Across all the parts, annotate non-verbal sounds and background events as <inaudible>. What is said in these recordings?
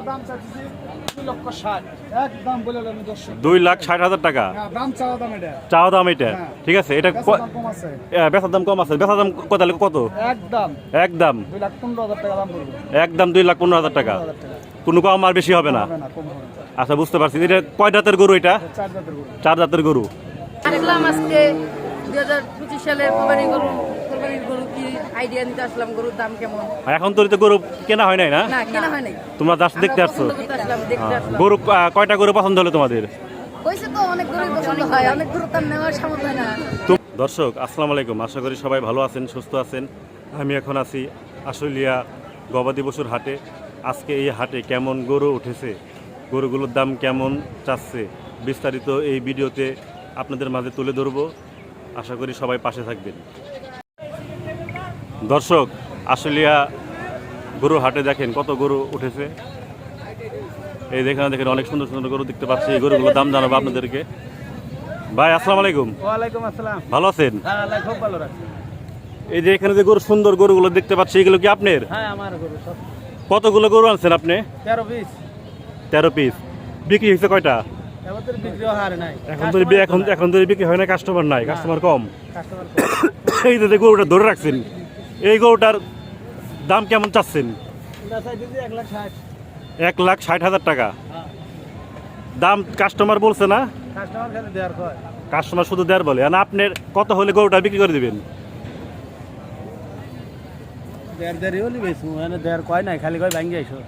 গরুটার দাম চাচ্ছি দুই লক্ষ ষাট। একদম বলে আমি দর্শক। দুই লাখ ষাট হাজার টাকা? হ্যাঁ, দাম চাওয়া দাম এটা। চাওয়া দাম এটা? হ্যাঁ। ঠিক আছে এটা বেচার ক- দাম কম আছে। বেচার দাম কম আছে। বেচার কত কত? একদম একদম দুই লাখ পনেরো হাজার টাকা দাম একদম দুই লাখ পনেরো হাজার টাকা? কোনো কম আর বেশি হবে না? হবে না কম হবে না। আচ্ছা বুঝতে পারছি। এটা কয় জাতের গরু এটা? চার জাতের গরু। চার জাতের গরু। আজকে দুই হাজার পঁচিশ সালের কোরবানি গরু কোরবানির গরু কি আইডিয়া নিতে আসলাম? গরুর দাম কেমন? আর এখন তো গরু কেনা হয় নাই না? না কেনা হয় নাই। তোমরা জাস্ট দেখতে আসছো। হ্যাঁ। গরু কয়টা গরু পছন্দ হলো তোমাদের? হয়েছে তো অনেক গরু পছন্দ হয় অনেক গরু তার নেওয়ার সামর্থ্য না। দর্শক আসসালামু আলাইকুম। আশা করি সবাই ভালো আছেন সুস্থ আছেন। আমি এখন আছি আশুলিয়া গবাদি পশুর হাটে। আজকে এই হাটে কেমন গরু উঠেছে গরুগুলোর দাম কেমন চাচ্ছে বিস্তারিত এই ভিডিওতে আপনাদের মাঝে তুলে ধরবো। আশা করি সবাই পাশে থাকবেন। দর্শক আশুলিয়া গরু হাটে দেখেন কত গরু উঠেছে। এই দেখেন দেখেন অনেক সুন্দর সুন্দর গরু দেখতে পাচ্ছি। এই গরুগুলোর দাম জানাব আপনাদেরকে। ভাই আসসালামু আলাইকুম। ওয়ালাইকুম আসসালাম। ভালো আছেন? হ্যাঁ খুব ভালো এই যে এখানে যে গরু সুন্দর গরুগুলো দেখতে পাচ্ছি এগুলো কি আপনার? হ্যাঁ আমার গরু সব। কতগুলো গরু আনছেন আপনি? তেরো পিস। তেরো পিস। বিক্রি হয়েছে কয়টা? এখন তো এখন এখন তো বিক্রি হয় না কাস্টমার নাই কাস্টমার কম। <coughs> এই যে গরুটা ধরে রাখছেন এই গরুটার দাম কেমন চাচ্ছেন? এক লাখ ষাট। হাজার টাকা। হ্যাঁ। দাম কাস্টমার বলছে না? কাস্টমার শুধু দেড় বলে। আর আপনার কত হলে গরুটা বিক্রি করে দিবেন? দেড় দেড় হলি বেশি দেড় কয় নাই খালি কয় ভাঙ্গি আইসো।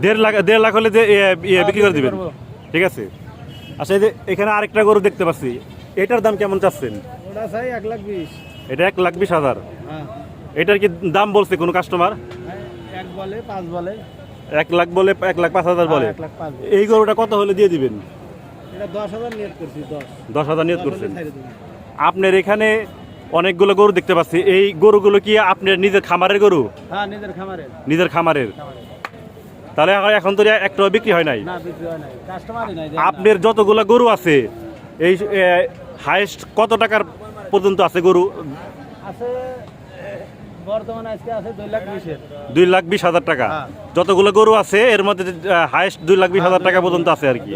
দেড় লাখ দেড় লাখ হলে যে- এ বিক্রি করে দিবেন। ঠিক আছে? আচ্ছা এই যে এখানে আরেকটা গরু দেখতে পাচ্ছি। এটার দাম কেমন চাচ্ছেন? এটা এক লাখ বিশ হাজার। হ্যাঁ। এটার কি দাম বলছে কোনো কাস্টমার এক বলে পাঁচ বলে। এক লাখ বলে এক লাখ পাঁচ হাজার বলে? হ্যাঁ। এই গরুটা কত হলে দিয়ে দিবেন? দশ হাজার নিয়োগ করছেন। আপনার এখানে অনেকগুলো গরু দেখতে পাচ্ছি। এই গরুগুলো কি আপনার নিজের খামারের গরু? হ্যাঁ নিজের খামারে নিজের খামারের। খামারে। তাহলে এখন তো একটা বিক্রি হয় নাই। বিক্রি হয় নাই। আপনার যতগুলো গরু আছে এই হাইস্ট কত টাকার পর্যন্ত আছে গরু? দুই লাখ বিশ হাজার। টাকা। হ্যাঁ। যতগুলো গরু আছে এর মধ্যে হাইস্ট দুই লাখ বিশ হাজার টাকা পর্যন্ত আছে আর কি।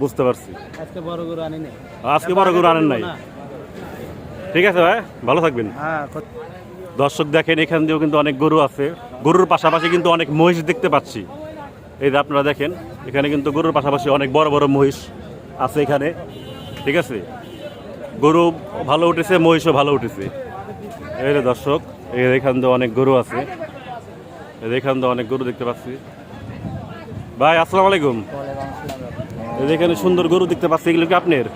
বুঝতে পারছি। আজকে বড় গরু আনি নাই আজকে বড় গরু আনেন নাই। ঠিক আছে ভাই ভালো থাকবেন। হ্যাঁ দর্শক দেখেন এখান দিয়েও কিন্তু অনেক গরু আছে। গরুর পাশাপাশি কিন্তু অনেক মহিষ দেখতে পাচ্ছি। এই যে আপনারা দেখেন এখানে কিন্তু গরুর পাশাপাশি অনেক বড় বড় মহিষ আছে এখানে। ঠিক আছে? গরু ভালো উঠেছে মহিষও ভালো উঠেছে। এই দর্শক এই এখান দিয়ে অনেক গরু আছে। এই এখান দিয়ে অনেক গরু দেখতে পাচ্ছি। ভাই আসসালামু আলাইকুম। এই এখানে সুন্দর গরু দেখতে পাচ্ছি এগুলো কি আপনার?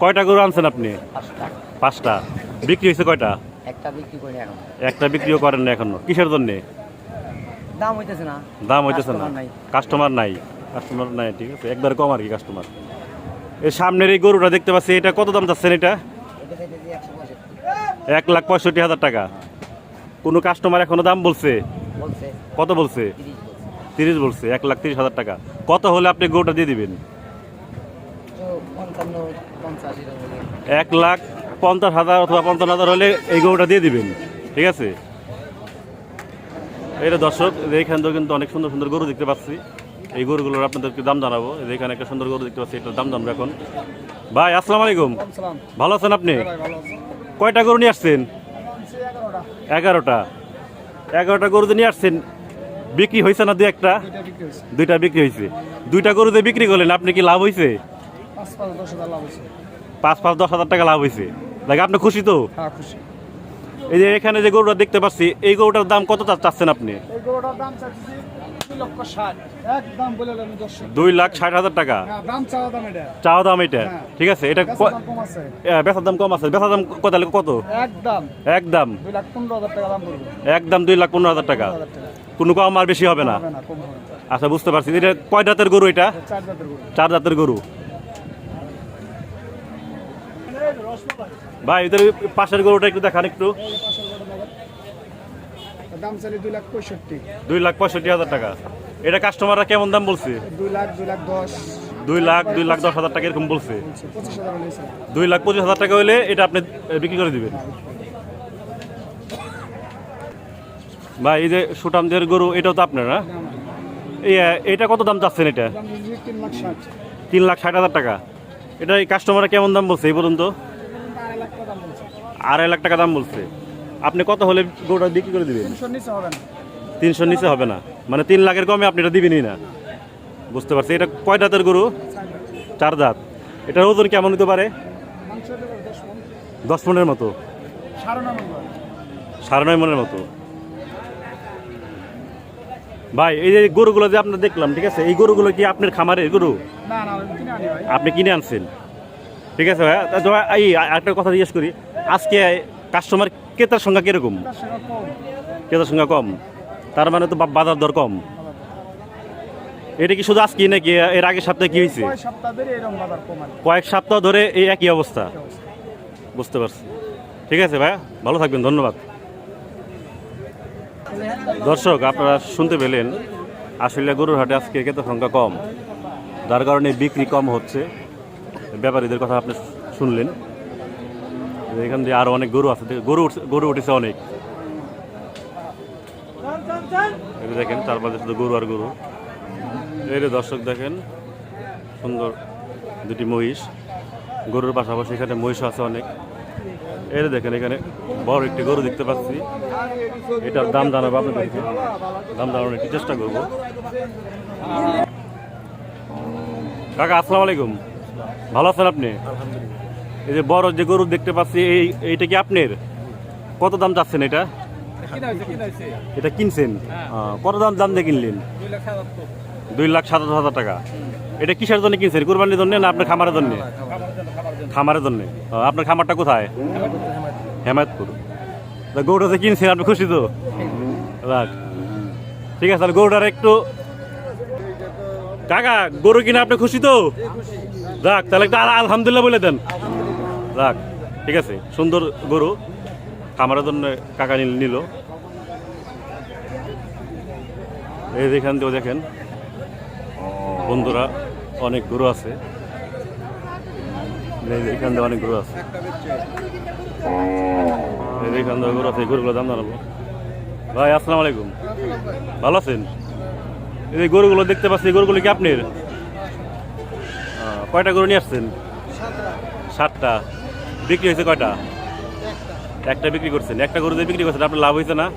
কয়টা গরু আনছেন আপনি? পাঁচটা। বিক্রি হয়েছে কয়টা? একটা বিক্রি করি এখন। একটা বিক্রিও করেন না এখনও। কিসের জন্য? দাম হইতেছে না। দাম হইতেছে না। কাস্টমার নাই। কাস্টমার নাই। ঠিক আছে। একবার কম আর কি কাস্টমার এই সামনের এই গরুটা দেখতে পাচ্ছি এটা কত দাম চাচ্ছেন এটা? এক লাখ পঁয়ষট্টি হাজার টাকা। কোনো কাস্টমার এখনও দাম বলছে? কত বলছে? তিরিশ বলছে। এক লাখ তিরিশ হাজার টাকা। কত হলে আপনি গরুটা দিয়ে দিবেন? এক লাখ পঞ্চাশ হাজার অথবা পঞ্চান্ন হাজার হলে এই গরুটা দিয়ে দিবেন। ঠিক আছে? এটা দর্শক এইখান থেকে কিন্তু অনেক সুন্দর সুন্দর গরু দেখতে পাচ্ছি। এই গরুগুলোর আপনাদেরকে দাম জানাব। এখানে একটা সুন্দর গরু দেখতে পাচ্ছি এটার দাম জানব এখন। ভাই আসসালামু আলাইকুম। ভালো আছেন আপনি? আছে। কয়টা গরু নিয়ে আসছেন? এগারোটা। এগারোটা গরু নিয়ে আসছেন বিক্রি হয়েছে না দু একটা? দুইটা বিক্রি হয়েছে। দুইটা গরু যে বিক্রি করলেন আপনি কি লাভ হয়েছে। পাঁচ পাঁচ দশ হাজার টাকা লাভ হয়েছে। দেখ আপনি খুশি তো? হ্যাঁ খুশি। এই যে এখানে যে গরুটা দেখতে পাচ্ছি এই গরুটার দাম কত চাচ্ছেন আপনি? এই গরুটার দাম চাচ্ছি দুই লাখ ষাট হাজার টাকা? হ্যাঁ দাম চাওয়া দাম এটা। হ্যাঁ। ঠিক আছে এটা বেচার দাম কম আছে। বেচার দাম কত কত? একদম। একদম। দুই লাখ পনেরো হাজার টাকা একদম দুই লাখ পনেরো হাজার টাকা। পনেরো হাজার টাকা। কোনো কম আর বেশি না? হবে না। আচ্ছা বুঝতে পারছি। এটা কয় জাতের গরু এটা? চার জাতের গরু চার জাতের গরু ভাই এদের পাশের গরুটা একটু দেখান একটু। দাম চাইলে দুই লাখ পঁয়ষট্টি। দুই লাখ পঁয়ষট্টি হাজার টাকা। এটা কাস্টমাররা কেমন দাম বলছে? দুই লাখ দুই লাখ দশ। দুই লাখ দুই লাখ দশ হাজার টাকা এরকম বলছে। দুই লাখ পঁচিশ হাজার টাকা হলে এটা আপনি বিক্রি করে দিবেন। ভাই এই যে সুটামদের গরু এটাও তো আপনার না? এই এটা কত দাম চাচ্ছেন এটা? তিন লাখ ষাট। তিন লাখ ষাট হাজার টাকা। এটা এই কাস্টমাররা কেমন দাম বলছে এই পর্যন্ত আড়াই লাখ টাকা দাম বলছে আড়াই লাখ টাকা দাম বলছে। আপনি কত হলে গরুটা বিক্রি করে দিবেন? তিনশোর নিচে হবে না। মানে তিন লাখের কমে আপনি এটা দিবেনই না। বুঝতে পারছি। এটা কয় দাঁতের গরু? চার দাঁত এটার ওজন কেমন হতে পারে? দশ মন মনের মতো। সাড়ে নয় মনের মতো। ভাই এই যে গরুগুলো যে আপনার দেখলাম ঠিক আছে? এই গরুগুলো কি আপনার খামারের গরু? আপনি কিনে আনছেন? ঠিক আছে ভাই তা তোমার এই একটা কথা জিজ্ঞেস করি। আজকে কাস্টমার ক্রেতার সংখ্যা কীরকম? ক্রেতার সংখ্যা কম। তার মানে তো বাজার দর কম। এটা কি শুধু আজকে নাকি এর আগের সপ্তাহে কি হয়েছে। কয়েক সপ্তাহ ধরে এই একই অবস্থা। বুঝতে পারছি। ঠিক আছে ভাই ভালো থাকবেন ধন্যবাদ। দর্শক আপনারা শুনতে পেলেন আসলে গরুর হাটে আজকে ক্রেতার সংখ্যা কম। যার কারণে বিক্রি কম হচ্ছে। ব্যাপারীদের কথা আপনি শুনলেন। এখান দিয়ে আরও অনেক গরু আছে, গরু গরু উঠেছে অনেক। দেখেন চারপাশে শুধু গরু আর গরু। যে দর্শক দেখেন, সুন্দর দুটি মহিষ। গরুর পাশাপাশি এখানে মহিষও আছে অনেক। যে দেখেন, এখানে বড় একটি গরু দেখতে পাচ্ছি। এটার দাম জানাব আপনাদেরকে। দাম জানানোর একটি চেষ্টা করব। কাকা, আসসালামু আলাইকুম। ভালো আছেন আপনি? এই যে বড় যে গরু দেখতে পাচ্ছি এই এইটা কি আপনার? কত দাম চাচ্ছেন এটা? এটা কিনছেন? কত দাম দাম দিয়ে কিনলেন? দুই লাখ দুই হাজার টাকা। এটা কিসের জন্য কিনছেন? কুরবানির জন্য না আপনার খামারের জন্য? খামারের জন্য আপনার খামারটা কোথায়? হেমায়তপুর তা গরুটা যে কিনছেন আপনি খুশি তো? রাখ। ঠিক আছে তাহলে গরুটার একটু কাকা গরু কিনে আপনি খুশি তো? রাখ, তাহলে একটা আল- আলহামদুলিল্লাহ বলে দেন। রাখ, ঠিক আছে, সুন্দর গরু। খামারের জন্য কাকা নিল এই যেখান থেকেও দেখেন, বন্ধুরা, অনেক গরু আছে। এখান থেকে অনেক গরু আছে। এখান থেকে গরু আছে, এই গরুগুলোর দাম জানাব। ভাই, আসসালামু আলাইকুম। ভালো আছেন? এই গরুগুলো দেখতে পাচ্ছি গরুগুলো কি আপনার? কয়টা গরু নিয়ে আসছেন? সাতটা। বিক্রি হয়েছে কয়টা? একটা বিক্রি করছেন। একটা গরু দিয়ে বিক্রি করছেন, আপনার লাভ হয়েছে না?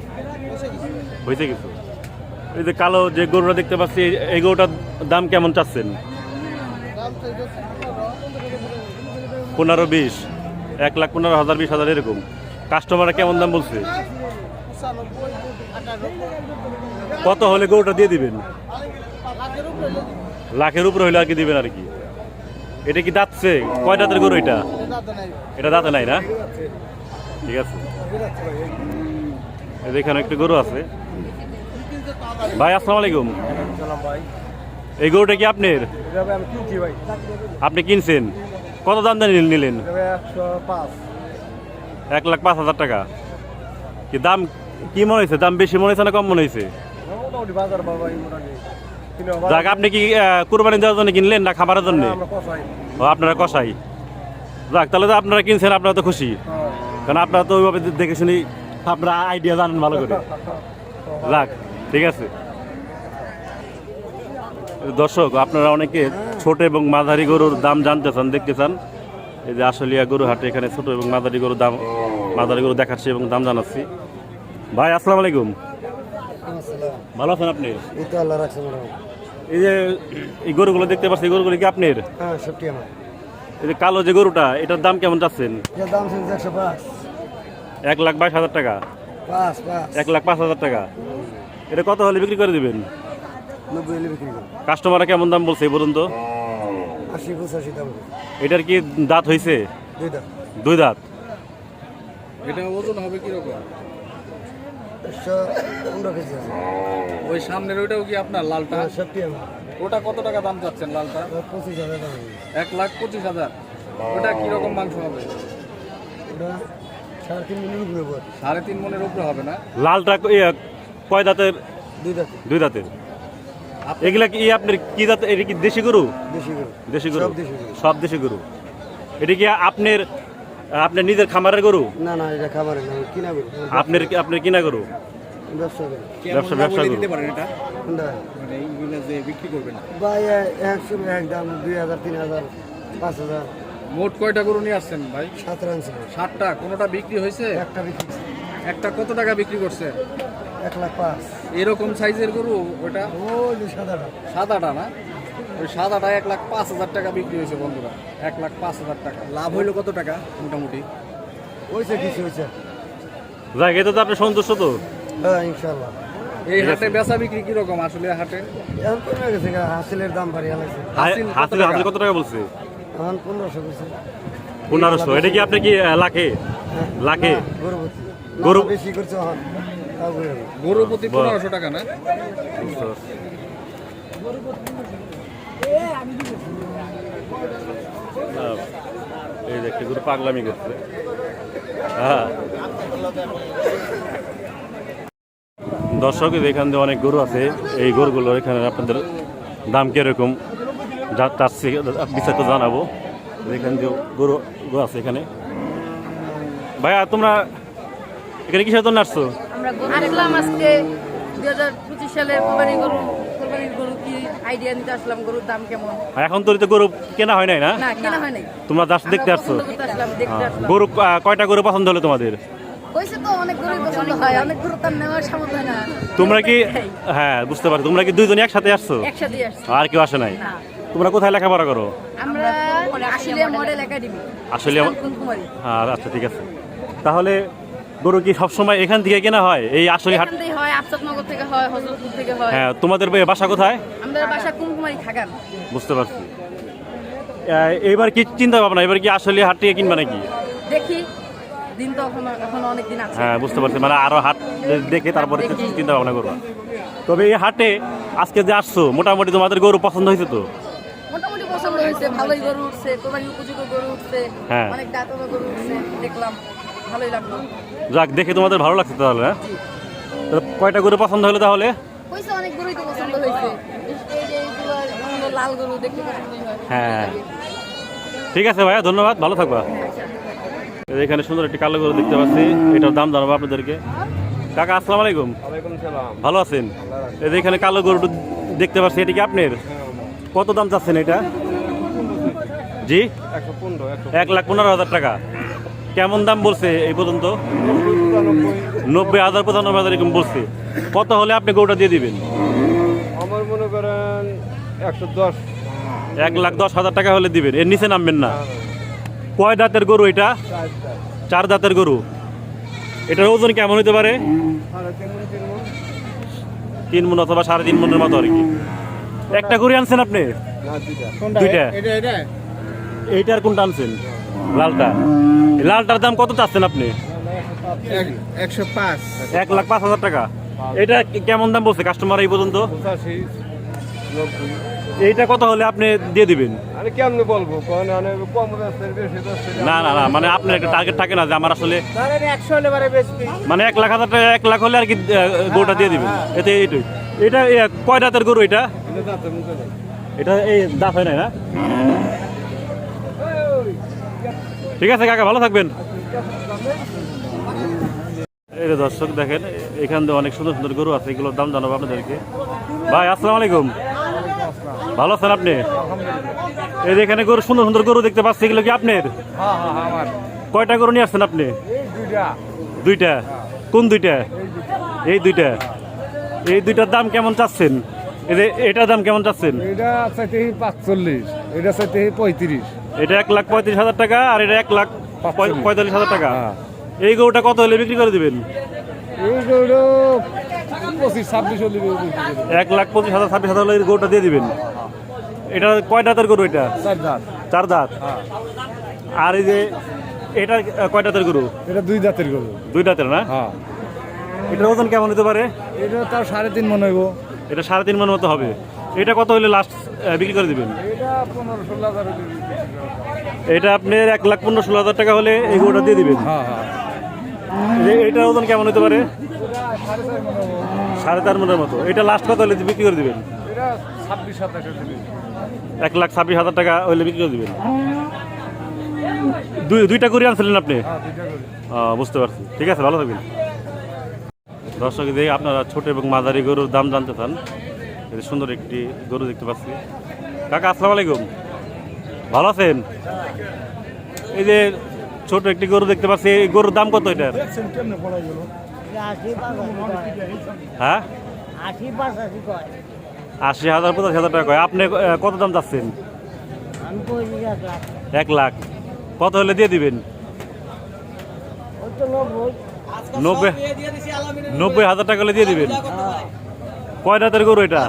হয়েছে কিছু? এই যে কালো যে গরুটা দেখতে পাচ্ছি, এই- গরুটার দাম কেমন চাচ্ছেন? পনেরো বিশ। এক লাখ পনেরো হাজার, বিশ হাজার এরকম। কাস্টমাররা কেমন দাম বলছে? কত হলে গরুটা দিয়ে দিবেন? লাখের উপরে হইলে আর কি দিবেন আর কি? এটা কি দাঁতছে কয় দাঁতের গরু এটা? এটা দাঁতে নাই। না? ঠিক আছে। এখানে একটা গরু আছে। ভাই আসসালামু আলাইকুম। এই গরুটা কি আপনার? আপনি কিনছেন? কত দাম দিয়ে নিলেন? এক লাখ পাঁচ হাজার টাকা। কি দাম কি মনে হয়েছে? দাম বেশি মনে হয়েছে না কম মনে হয়েছে? যাক আপনি কি কুরবানি দেওয়ার জন্য কিনলেন না খাবারের জন্য? ও আপনারা কষাই যাক তাহলে তো আপনারা কিনছেন আপনারা তো খুশি। কারণ আপনারা তো ওইভাবে দেখে শুনি আপনারা আইডিয়া জানেন ভালো করে। যাক ঠিক আছে। দর্শক আপনারা অনেকে ছোট এবং মাঝারি গরুর দাম জানতে চান দেখতে চান। এই যে আশুলিয়া গরু হাটে এখানে ছোট এবং মাঝারি গরুর দাম মাঝারি গরু দেখাচ্ছি এবং দাম জানাচ্ছি। ভাই আসসালামু আলাইকুম। ভালো আছেন আপনি? এই তো যে এই গরুগুলো দেখতে পাচ্ছি গরুগুলো কি আপনার? হ্যাঁ সত্যি আমার। এই যে কালো যে গরুটা এটার দাম কেমন চাচ্ছেন এর দাম শুনছে একশো পাঁচ। এক লাখ বাইশ হাজার টাকা। পাঁচ পাঁচ। এক লাখ পাঁচ হাজার টাকা। এটা কত হলে বিক্রি করে দিবেন? নব্বই হলে বিক্রি করব। কাস্টমাররা কেমন দাম বলছে এই পর্যন্ত? আশি পঁচাশি দাম। এটার কি দাঁত হয়েছে দুই দাম দুই দাঁত? এটা ওজন হবে কীরকম? একশো পনেরো কেজি আছে। ওই সামনের ওইটাও কি আপনার লালটা? হ্যাঁ, সত্যি ওটা কত টাকা দাম চাচ্ছেন লালটা? পঁচিশ হাজার টাকা। এক লাখ পঁচিশ হাজার। ওটা কীরকম মাংস হবে? ওটা সাড়ে তিন মিনিট ঘুরে পর সাড়ে তিন মনের উপরে হবে না? লালটা ইয়ে, কয় দাঁতের? দুই দাঁতে দুই দাঁতের। এগুলা কি আপনার কি দাঁত এটা কি দেশি গরু? দেশি গরু। দেশি গরু। সব দেশি গরু। সব দেশি গরু। এটা কি আপনার আপনার নিজের খামারের গরু? না না এটা খাবারের না কিনা গরু। আপনার আপনার কিনা গরু? ব্যবসা করি। ব্যবসা ব্যবসা দিতে পারেন এটা? না মানে যে বিক্রি করবেন ভাই একশো এক দাম দুই হাজার তিন হাজার পাঁচ হাজার। মোট কয়টা গরু নিয়ে আসছেন ভাই? সাত আনছে ষাটটা কোনোটা বিক্রি হয়েছে? একটা বিক্রি একটা কত টাকা বিক্রি করছে? এক লাখ পাঁচ। এরকম সাইজের গরু ওটা? ওই যে সাদাটা। সাদাটা না? ওই সাদাটা এক লাখ পাঁচ হাজার টাকা বিক্রি হয়েছে বন্ধুরা। এক লাখ পাঁচ হাজার টাকা। লাভ হইল কত টাকা? মোটামুটি। হয়েছে কিছু হয়েছে যাক এতে তো আপনি সন্তুষ্ট তো? হ্যাঁ ইনশাল্লাহ এই হাটে বেচা বিক্রি কীরকম আসলে হাটে? এখন কমে গেছে হাসিলের দাম বাড়িয়ে লাগছে হাসিল হাসিল? কত টাকা বলছে? এখন পনেরোশো গেছে পনেরোশো এটা কি আপনি কি লাখে? লাখে? গরু- বেশি করছে গরু প্রতি পনেরোশো টাকা না? বুঝতে পারছি। আহ, এই যে একটা গরু পাগলামি করছে। হ্যাঁ। দর্শক এখান দিয়ে অনেক গরু আছে। এই গরুগুলো এখানে আপনাদের দাম কীরকম? তার বিস্তারিত জানাব। এখান দিয়ে গরু গরু আছে এখানে। ভাইয়া, তোমরা এখানে কিসের জন্য আসছো? আমরা আজকে দুই হাজার গরু। কোরবানির গরু কি আইডিয়া নিতে আসলাম? গরুর দাম কেমন? এখন তো তো গরু কেনা হয় নাই না? না কেনা হয় নাই। তোমরা জাস্ট দেখতে আসছো? হ্যাঁ। গরু কয়টা গরু পছন্দ হলো তোমাদের? হয়েছে তো অনেক গরুই পছন্দ অনেক গরু তার নেওয়ার সামর্থ্য না তোমরা কি হ্যাঁ বুঝতে পারছ। তোমরা কি দুইজন একসাথে আসছো? আর কেউ আসে নাই? তোমরা কোথায় লেখাপড়া করো? আমরা আসলে মডেল একাডেমি। আসলে আচ্ছা ঠিক আছে। তাহলে গরু কি সবসময় এখান থেকে কেনা হয়? এই আসলে হাট হয় থেকে হয় হজরতপুর থেকে হয়। হ্যাঁ তোমাদের বাসা কোথায়? আমাদের বাসা কুমকুমারী খাগান বুঝতে পারছি। এবার কি চিন্তা ভাবনা? এবার কি আসলে হাট থেকে কিনবা নাকি? দেখি দিন তো এখন এখন অনেক দিন আছে। হ্যাঁ বুঝতে পারছি। মানে আরও হাট দেখে তারপরে দেখি। চিন্তা ভাবনা করবা। তবে এই হাটে আজকে যে আসছো মোটামুটি তোমাদের গরু পছন্দ হয়েছে তো? মোটামুটি পছন্দ হয়েছে। ভালোই গরু উঠছে কোরবানি উপযোগী গরু উঠছে। হ্যাঁ। অনেক গরু উঠছে দেখলাম। ভালোই লাগল। যাক দেখে তোমাদের ভালো লাগছে তাহলে হ্যাঁ? তো কয়টা গরু পছন্দ হলো তাহলে? হয়েছে অনেক গরুই তো পছন্দ সুন্দর লাল গরু দেখতে হয় হ্যাঁ। ঠিক আছে ভাইয়া ধন্যবাদ ভালো থাকবা। এই এখানে সুন্দর একটি কালো গরু দেখতে পাচ্ছি এটার দাম জানাব আপনাদেরকে। কাকা আসসালামু আলাইকুম। ভালো আছেন? এই যে এখানে কালো গরু দেখতে পাচ্ছি এটা কি আপনার? কত দাম চাচ্ছেন এটা? জি? এক লাখ পনেরো হাজার টাকা। কেমন দাম বলছে এই পর্যন্ত? নব্বই হাজার পঁচানব্বই হাজার এরকম বলছে। কত হলে আপনি গরুটা দিয়ে দিবেন? আমার মনে করেন একশো দশ। এক লাখ দশ হাজার টাকা হলে দিবেন। এর নিচে নামবেন না। কয় দাঁতের গরু এটা? চার দাঁতের গরু। এটার ওজন কেমন হতে পারে? তিন মন অথবা সাড়ে তিন মনের মতো আর কি। একটা গরু আনছেন আপনি? না দুইটা। দুইটা। এটা এটা? এইটার কোনটা আনছেন? লালটা। লালটার দাম কত চাচ্ছেন আপনি? একশো পাঁচ। এক লাখ পাঁচ হাজার টাকা। এটা কেমন দাম বলছে কাস্টমার এই পর্যন্ত? এইটা কত হলে আপনি দিয়ে দিবেন? আরে কেমনে বলব? মানে না না না মানে আপনার একটা টার্গেট থাকে না যে আমার আসলে মানে এক লাখ হাজার টাকা এক লাখ হলে আর কি গরুটা দিয়ে দিবেন। এতে এইটাই এটা কয় দাঁতের গরু এটা। এটা এই দাঁত হয় না? ঠিক আছে কাকা, ভালো থাকবেন। এই দর্শক দেখেন, এখান দিয়ে অনেক সুন্দর সুন্দর গরু আছে, এগুলোর দাম জানাব আপনাদেরকে। ভাই, আসসালামু আলাইকুম। ভালো আছেন আপনি? এই এখানে গরু, সুন্দর সুন্দর গরু দেখতে পাচ্ছি, এগুলো কি আপনার? কয়টা গরু নিয়ে আসছেন আপনি? দুইটা। কোন দুইটা? এই দুইটা। এই দুইটার দাম কেমন চাচ্ছেন? এটার দাম কেমন চাচ্ছেন? এটা চাইতে পাঁচচল্লিশ, এটা চাইতে পঁয়ত্রিশ। এটা এক লাখ পঁয়ত্রিশ হাজার টাকা আর এটা এক লাখ পঁয়তাল্লিশ হাজার টাকা। হ্যাঁ। এই গরুটা কত হলে বিক্রি করে দিবেন। এক লাখ পঁচিশ হাজার ছাব্বিশ হাজার হলে এই গরুটা দিয়ে দিবেন। এটা কয় দাঁতের গরু এটা? চার দাঁত। হ্যাঁ। আর এই যে এটা কয় দাঁতের গরু? এটা দুই দাঁতের গরু। দুই দাঁতের না? হ্যাঁ। এটার ওজন কেমন হতে পারে? এটা তার সাড়ে তিন মনে হইব। এটা সাড়ে তিন মনের মতো হবে। এটা কত হলে লাস্ট বিক্রি করে দিবেন? এটা আপনার এক লাখ পনেরো ষোলো হাজার টাকা হলে এই গরুটা দিয়ে দিবেন? হ্যাঁ হ্যাঁ। এটার ওজন কেমন হতে পারে? সাড়ে চার মনে মনের মতো। এটা লাস্ট কত হলে বিক্রি করে দিবেন। এক লাখ ছাব্বিশ হাজার টাকা হলে বিক্রি করে দিবেন? দুই দুইটা করে আনছিলেন আপনি? হ্যাঁ বুঝতে পারছি। ঠিক আছে ভালো থাকবেন। দর্শক দিয়ে আপনারা ছোট এবং মাঝারি গরুর দাম জানতে চান সুন্দর একটি গরু দেখতে পাচ্ছি। কাকা আসসালাম আলাইকুম। ভালো আছেন? এই যে ছোট একটি গরু দেখতে পাচ্ছি এই গরুর দাম কত এটার? হ্যাঁ? আশি হাজার পঞ্চাশ হাজার টাকা কয়। আপনি কত দাম চাচ্ছেন? এক লাখ। কত হলে দিয়ে দিবেন? নব্বই নব্বই হাজার টাকা হলে দিয়ে দিবেন? কয় দাঁতের গরু এটা?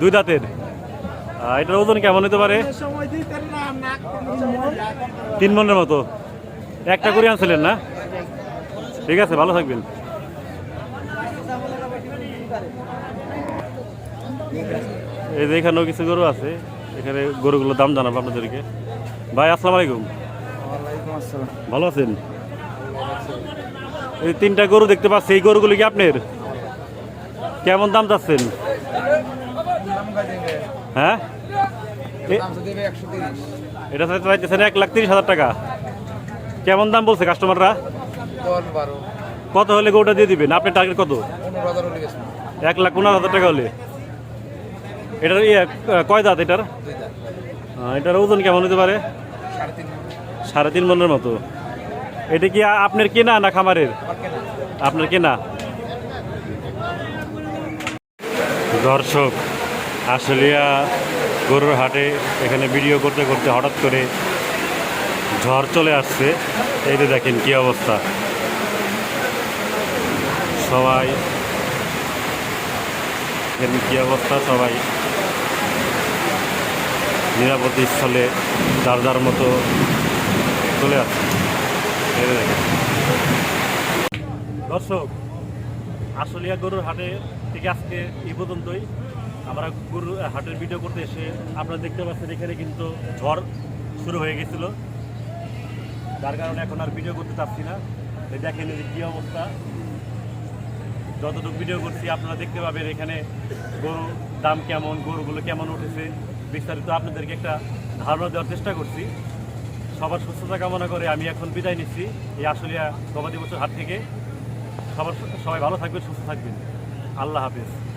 দুই দাঁতের। এটার ওজন কেমন হতে পারে? তিন মনের মতো। একটা করে আনছিলেন না? ঠিক আছে ভালো থাকবেন। এই যে এখানেও কিছু গরু আছে। এখানে গরুগুলোর দাম জানাব আপনাদেরকে। ভাই আসসালামু আলাইকুম। ভালো আছেন? এই তিনটা গরু দেখতে পাচ্ছি। এই গরুগুলো কি আপনার? কেমন দাম চাচ্ছেন? হ্যাঁ? এটা চাইতে চাইতেছেন এক লাখ তিরিশ হাজার টাকা। কেমন দাম বলছে কাস্টমাররা? কত হলে গরুটা দিয়ে দিবেন? আপনার টার্গেট কত? এক লাখ পনেরো হাজার টাকা হলে। এটার ইয়ে কয় দাঁত এটার? এটার ওজন কেমন হতে পারে? সাড়ে তিন মনের মতো। এটা কি আপনার কেনা না খামারের? আপনার কেনা? দর্শক, আশুলিয়া গরুর হাটে এখানে ভিডিও করতে করতে হঠাৎ করে ঝড় চলে আসছে। এই যে দেখেন কি অবস্থা। সবাই এখানে কী অবস্থা? সবাই নিরাপদ স্থলে যার যার মতো চলে আসছে। দর্শক, আশুলিয়া গরুর হাটে থেকে আজকে এই পর্যন্তই। আমরা গরু হাটের ভিডিও করতে এসে আপনারা দেখতে পাচ্ছেন এখানে কিন্তু ঝড় শুরু হয়ে গেছিল। যার কারণে এখন আর ভিডিও করতে চাচ্ছি না। দেখেন কী অবস্থা। যতটুকু ভিডিও করছি, আপনারা দেখতে পাবেন এখানে গরু দাম কেমন, গরুগুলো কেমন উঠেছে। বিস্তারিত আপনাদেরকে একটা ধারণা দেওয়ার চেষ্টা করছি। সবার সুস্থতা কামনা করে আমি এখন বিদায় নিচ্ছি। এই আশুলিয়া গবাদি বছর হাট থেকে। সবার সবাই ভালো থাকবেন, সুস্থ থাকবেন। আল্লাহ হাফেজ।